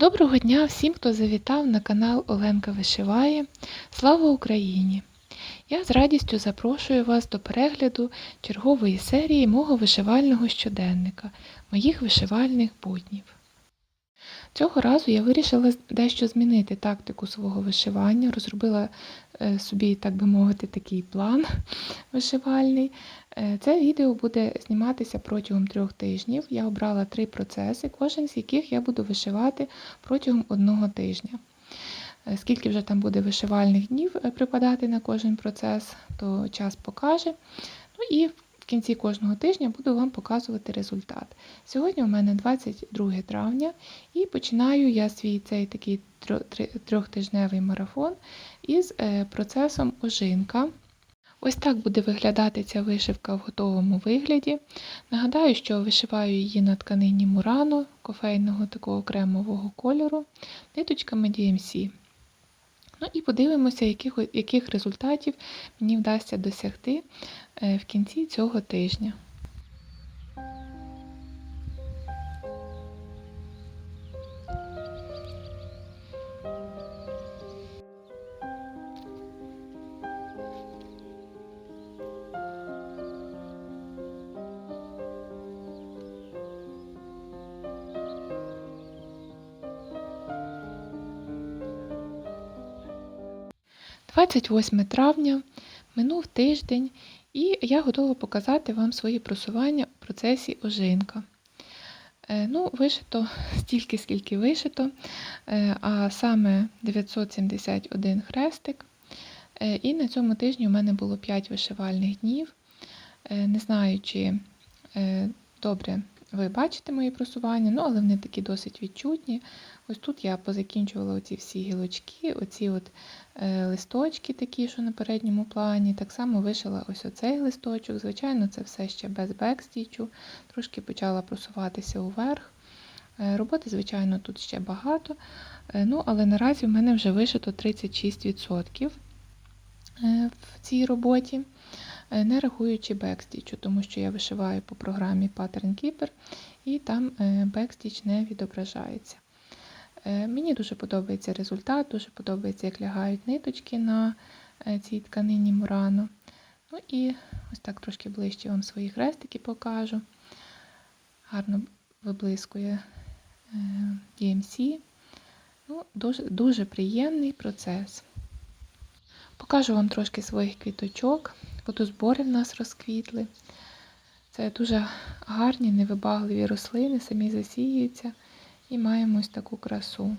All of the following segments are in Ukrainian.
Доброго дня всім, хто завітав на канал Оленка Вишиває. Слава Україні! Я з радістю запрошую вас до перегляду чергової серії мого вишивального щоденника, моїх вишивальних буднів. Цього разу я вирішила дещо змінити тактику свого вишивання, розробила е, собі, так би мовити, такий план вишивальний. Е, Це відео буде зніматися протягом трьох тижнів. Я обрала три процеси, кожен з яких я буду вишивати протягом одного тижня. Е, Скільки вже там буде вишивальних днів припадати на кожен процес, то час покаже. Ну і кінці кожного тижня буду вам показувати результат. Сьогодні у мене 22 травня і починаю я свій цей такий трьохтижневий марафон із е, процесом ожинка. Ось так буде виглядати ця вишивка в готовому вигляді. Нагадаю, що вишиваю її на тканині Мурано кофейного такого кремового кольору, ниточками DMC. Ну і подивимося, яких, яких результатів мені вдасться досягти в кінці цього тижня. – 28 травня, минув тиждень, і я готова показати вам свої просування в процесі ожинка. Е, Ну, вишито стільки, скільки вишито, е, а саме 971 хрестик. Е, І на цьому тижні у мене було 5 вишивальних днів. Не знаю, чи добре ви бачите мої просування, ну, але вони такі досить відчутні. Ось тут я позакінчувала оці всі гілочки, оці от е, листочки такі, що на передньому плані. Так само вишила ось оцей листочок. Звичайно, це все ще без бекстічу. Трошки почала просуватися уверх. Е, Роботи, звичайно, тут ще багато. Е, Ну, але наразі в мене вже вишито 36% е, в цій роботі, не рахуючи бекстічу, тому що я вишиваю по програмі Pattern Keeper, і там е, бекстіч не відображається. Е, Мені дуже подобається результат, дуже подобається, як лягають ниточки на е, цій тканині Мурано. Ну і ось так трошки ближче вам свої хрестики покажу. Гарно виблискує е, DMC. Ну, дуже, дуже приємний процес. Покажу вам трошки своїх квіточок. Водозбори в нас розквітли. Це дуже гарні, невибагливі рослини, самі засіюються. І маємо ось таку красу.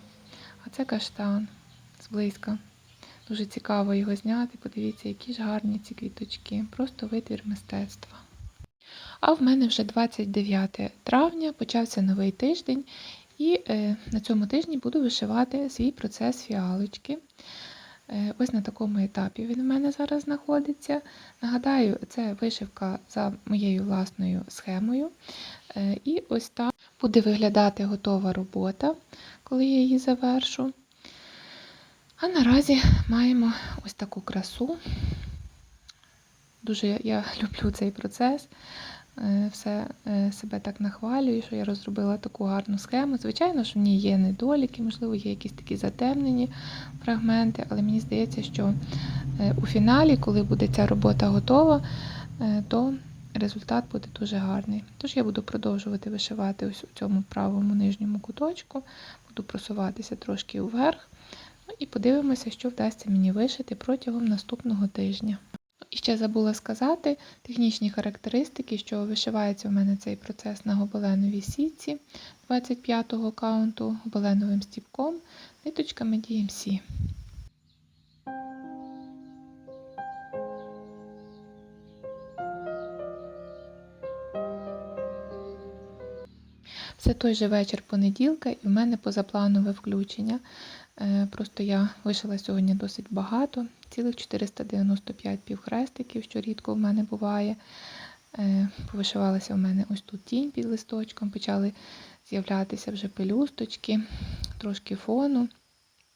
А це каштан зблизька. Дуже цікаво його зняти. Подивіться, які ж гарні ці квіточки. Просто витвір мистецтва. А в мене вже 29 травня почався новий тиждень, і е, на цьому тижні буду вишивати свій процес фіалочки. Е, ось на такому етапі він в мене зараз знаходиться. Нагадаю, це вишивка за моєю власною схемою. Е, і ось так буде виглядати готова робота, коли я її завершу. А наразі маємо ось таку красу. Дуже я- я люблю цей процес. Е, Все е, себе так нахвалюю, що я розробила таку гарну схему. Звичайно, що в ній є недоліки, можливо, є якісь такі затемнені фрагменти, але мені здається, що е, у фіналі, коли буде ця робота готова, то результат буде дуже гарний. Тож я буду продовжувати вишивати ось у цьому правому нижньому куточку, буду просуватися трошки вверх. Ну і подивимося, що вдасться мені вишити протягом наступного тижня. І ще забула сказати технічні характеристики, що вишивається в мене цей процес на гобеленовій сітці 25-го каунту гобеленовим стіпком, ниточками DMC. Це той же вечір понеділка, і в мене позапланове включення. Е, Просто я вишила сьогодні досить багато, цілих 495 півхрестиків, що рідко в мене буває. Е, Повишивалася в мене ось тут тінь під листочком, почали з'являтися вже пелюсточки, трошки фону,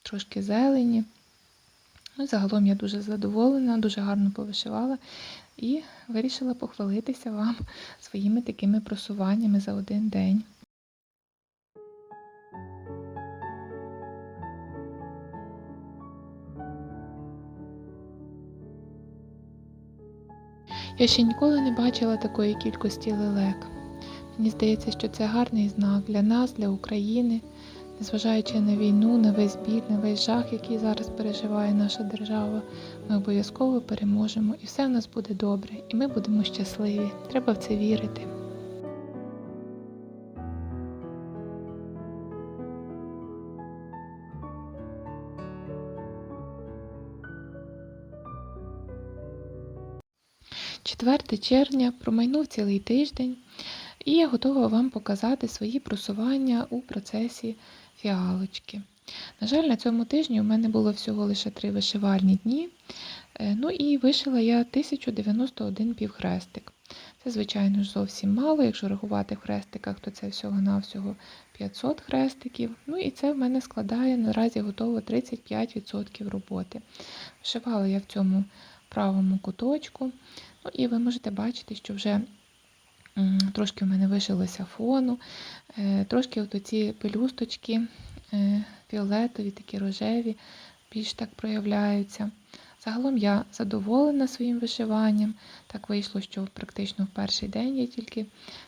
трошки зелені. Ну, загалом я дуже задоволена, дуже гарно повишивала і вирішила похвалитися вам своїми такими просуваннями за один день. Я ще ніколи не бачила такої кількості лелек. Мені здається, що це гарний знак для нас, для України, незважаючи на війну, на весь бід, на весь жах, який зараз переживає наша держава. Ми обов'язково переможемо, і все в нас буде добре, і ми будемо щасливі. Треба в це вірити. Четверте червня промайнув цілий тиждень, і я готова вам показати свої просування у процесі фіалочки. На жаль, на цьому тижні у мене було всього лише три вишивальні дні. Е, Ну і вишила я 1091 півхрестик. Це, звичайно ж, зовсім мало. Якщо рахувати в хрестиках, то це всього-навсього 500 хрестиків. Ну і це в мене складає наразі готово 35% роботи. Вишивала я в цьому правому куточку. Ну і ви можете бачити, що вже трошки в мене вишилося фону, е, трошки от оці пелюсточки е, фіолетові, такі рожеві, більш так проявляються. Загалом я задоволена своїм вишиванням. Так вийшло, що практично в перший день я тільки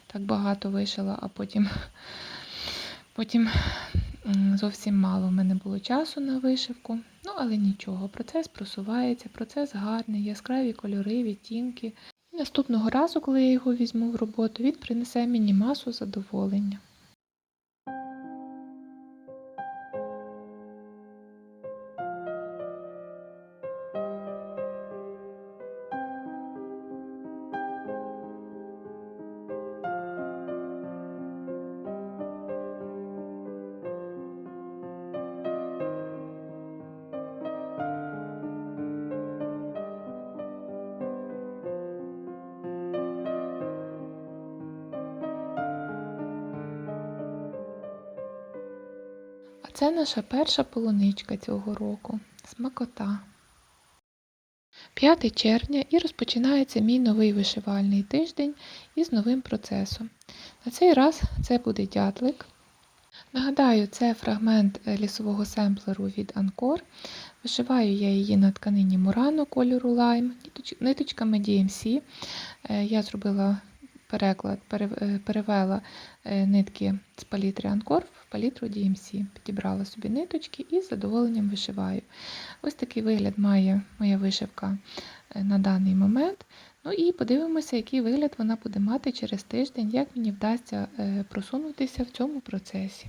так багато вишила, а потім, потім зовсім мало в мене було часу на вишивку. Ну, але нічого, процес просувається, процес гарний, яскраві кольори, відтінки. Наступного разу, коли я його візьму в роботу, він принесе мені масу задоволення. Це наша перша полуничка цього року. Смакота. 5 червня і розпочинається мій новий вишивальний тиждень із новим процесом. На цей раз це буде дятлик. Нагадаю, це фрагмент е, лісового семплеру від Анкор. Вишиваю я її на тканині Мурано кольору лайм, ниточками DMC. Е, Я зробила переклад, е, перевела нитки з палітри Анкор палітру DMC. Підібрала собі ниточки і з задоволенням вишиваю. Ось такий вигляд має моя вишивка е, на даний момент. Ну і подивимося, який вигляд вона буде мати через тиждень, як мені вдасться е, просунутися в цьому процесі.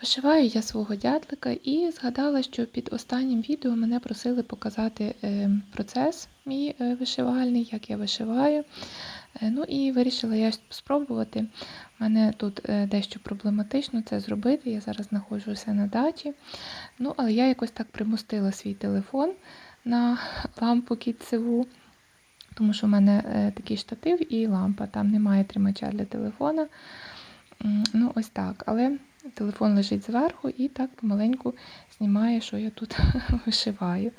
Вишиваю я свого дятлика і згадала, що під останнім відео мене просили показати е, процес мій е, вишивальний, як я вишиваю. Е, Ну і вирішила я спробувати. У мене тут дещо проблематично це зробити. Я зараз знаходжуся на дачі. Ну, але я якось так примостила свій телефон на лампу кітцеву, тому що в мене такий штатив і лампа. Там немає тримача для телефона. Ну, ось так. Але телефон лежить зверху і так помаленьку знімає, що я тут вишиваю.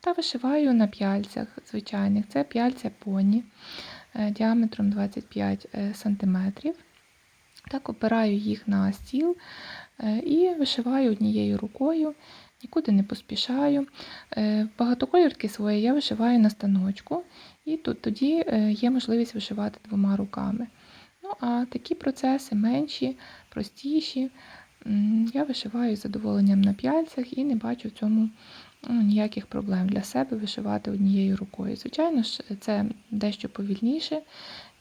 Та вишиваю на п'яльцях звичайних. Це п'яльця поні е, діаметром 25 см. Так опираю їх на стіл е, і вишиваю однією рукою, нікуди не поспішаю. Е, Багатоколірки свої я вишиваю на станочку, і тут тоді е, є можливість вишивати двома руками. Ну, а такі процеси менші, простіші. Я вишиваю з задоволенням на п'яльцях і не бачу в цьому ну, ніяких проблем для себе вишивати однією рукою. Звичайно ж, це дещо повільніше,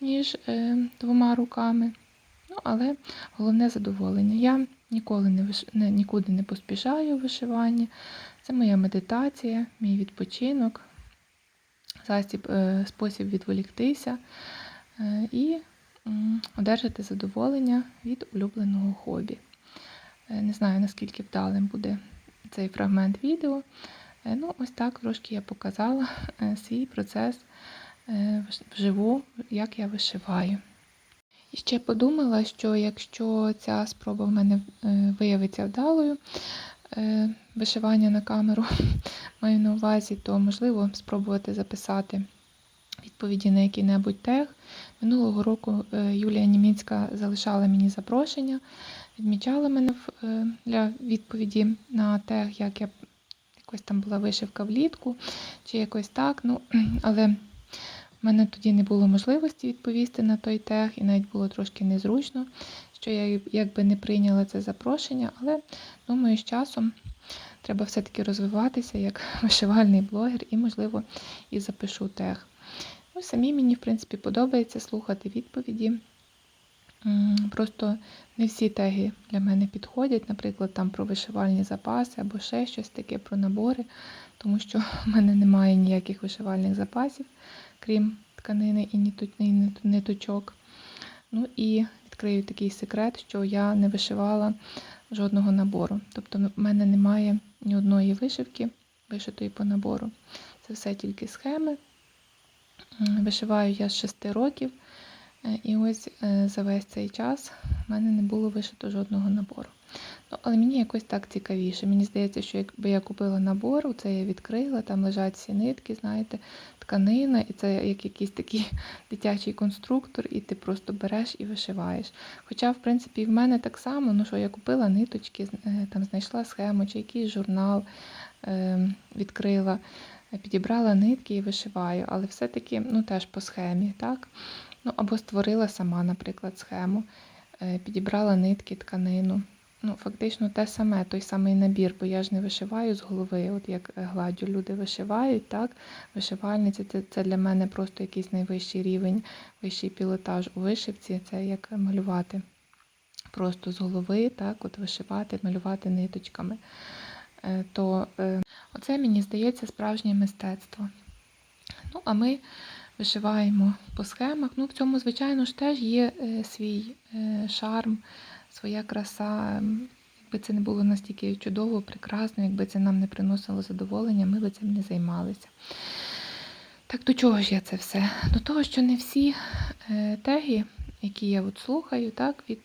ніж е, двома руками. Ну, але головне задоволення. Я ніколи не, виш... не нікуди не поспішаю у вишиванні. Це моя медитація, мій відпочинок, засіб, е, спосіб відволіктися е, і одержати задоволення від улюбленого хобі. Е, Не знаю, наскільки вдалим буде цей фрагмент відео. Е, Ну, ось так трошки я показала е, свій процес вживу, як я вишиваю. І ще подумала, що якщо ця спроба в мене виявиться вдалою, вишивання на камеру маю на увазі, то можливо спробувати записати відповіді на який-небудь тег. Минулого року е, Юлія Німіцька залишала мені запрошення, відмічала мене е, для відповіді на тег, як я якось там була вишивка влітку, чи якось так. Ну, але в мене тоді не було можливості відповісти на той тег, і навіть було трошки незручно, що я якби не прийняла це запрошення, але думаю, з часом треба все-таки розвиватися як вишивальний блогер і, можливо, і запишу тег. Ну, самі мені, в принципі, подобається слухати відповіді. Просто не всі теги для мене підходять, наприклад, там про вишивальні запаси або ще щось таке про набори, тому що в мене немає ніяких вишивальних запасів, крім тканини і ниточок. Ну і відкрию такий секрет, що я не вишивала жодного набору. Тобто в мене немає ні одної вишивки, вишитої по набору. Це все тільки схеми. Вишиваю я з 6 років. Е, І ось е, за весь цей час в мене не було вишито жодного набору. Ну, але мені якось так цікавіше. Мені здається, що якби я купила набор, це я відкрила, там лежать всі нитки, знаєте, тканина, і це як якийсь такий дитячий конструктор, і ти просто береш і вишиваєш. Хоча, в принципі, в мене так само, ну що я купила ниточки, е, там знайшла схему чи якийсь журнал е, відкрила, підібрала нитки і вишиваю, але все-таки ну, теж по схемі, так? Ну, або створила сама, наприклад, схему, е, підібрала нитки, тканину. Ну, фактично те саме, той самий набір, бо я ж не вишиваю з голови, от як е, гладдю люди вишивають, так? Вишивальниці це, це для мене просто якийсь найвищий рівень, вищий пілотаж у вишивці, це як малювати просто з голови, так, от вишивати, малювати ниточками. Е, То оце мені здається справжнє мистецтво. Ну, а ми вишиваємо по схемах. Ну, в цьому, звичайно ж, теж є е, свій е, шарм, своя краса. Якби це не було настільки чудово, прекрасно, якби це нам не приносило задоволення, ми би цим не займалися. Так до чого ж я це все? До того, що не всі е, теги, які я от слухаю, так, від,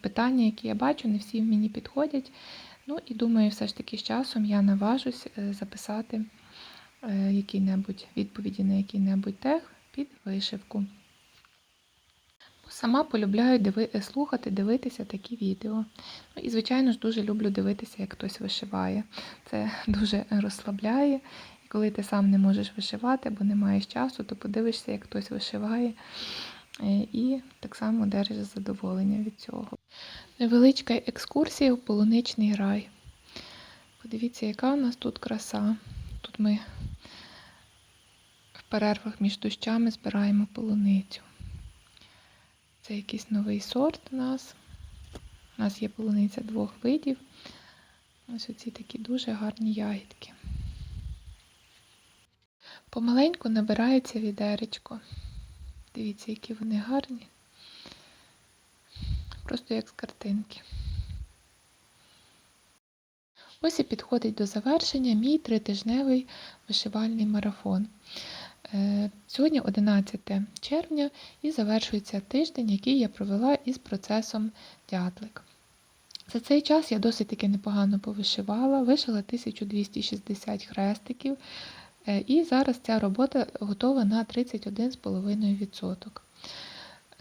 питання, які я бачу, не всі мені підходять. Ну і думаю, все ж таки з часом я наважусь е, записати е, які-небудь відповіді на який-небудь тег під вишивку. Сама полюбляю диви... е, слухати, дивитися такі відео. Ну і, звичайно ж, дуже люблю дивитися, як хтось вишиває. Це дуже розслабляє. І коли ти сам не можеш вишивати або не маєш часу, то подивишся, як хтось вишиває. І так само держиш задоволення від цього. Невеличка екскурсія в полуничний рай. Подивіться, яка у нас тут краса. Тут ми в перервах між дощами збираємо полуницю. Це якийсь новий сорт у нас. У нас є полуниця двох видів. Ось оці такі дуже гарні ягідки. Помаленьку набирається відеречко. Дивіться, які вони гарні. Просто як з картинки. Ось і підходить до завершення мій тритижневий вишивальний марафон. Е, Сьогодні 11 червня і завершується тиждень, який я провела із процесом дятлик. За цей час я досить таки непогано повишивала, вишила 1260 хрестиків, е, і зараз ця робота готова на 31,5%.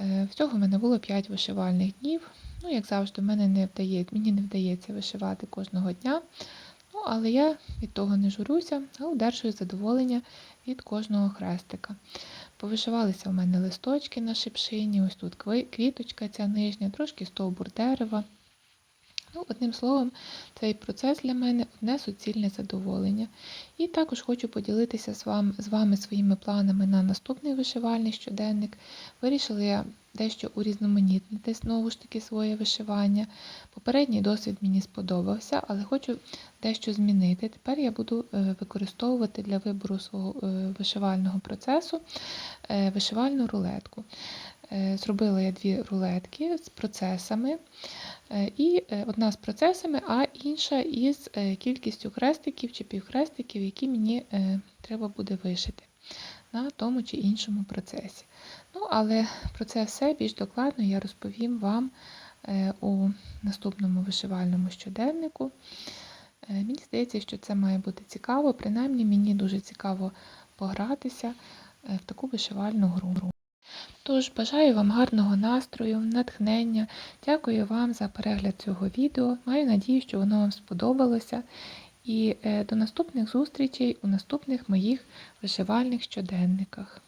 Е, Всього в мене було 5 вишивальних днів. Ну, як завжди, мене не вдає, мені не вдається вишивати кожного дня. Ну, але я від того не журюся, а удержую задоволення від кожного хрестика. Повишивалися в мене листочки на шипшині, ось тут квіточка ця нижня, трошки стовбур дерева. Ну, одним словом, цей процес для мене одне суцільне задоволення. І також хочу поділитися з вами, з вами своїми планами на наступний вишивальний щоденник. Вирішила я дещо урізноманітнити знову ж таки своє вишивання. Попередній досвід мені сподобався, але хочу дещо змінити. Тепер я буду е, використовувати для вибору свого е, вишивального процесу е, вишивальну рулетку. Е, Зробила я дві рулетки з процесами. Е, І е, одна з процесами, а інша із кількістю хрестиків чи півхрестиків, які мені треба буде вишити на тому чи іншому процесі. Ну, але про це все більш докладно я розповім вам у наступному вишивальному щоденнику. Мені здається, що це має бути цікаво, принаймні мені дуже цікаво погратися в таку вишивальну гру. Тож бажаю вам гарного настрою, натхнення. Дякую вам за перегляд цього відео. Маю надію, що воно вам сподобалося. І е, до наступних зустрічей у наступних моїх вишивальних щоденниках.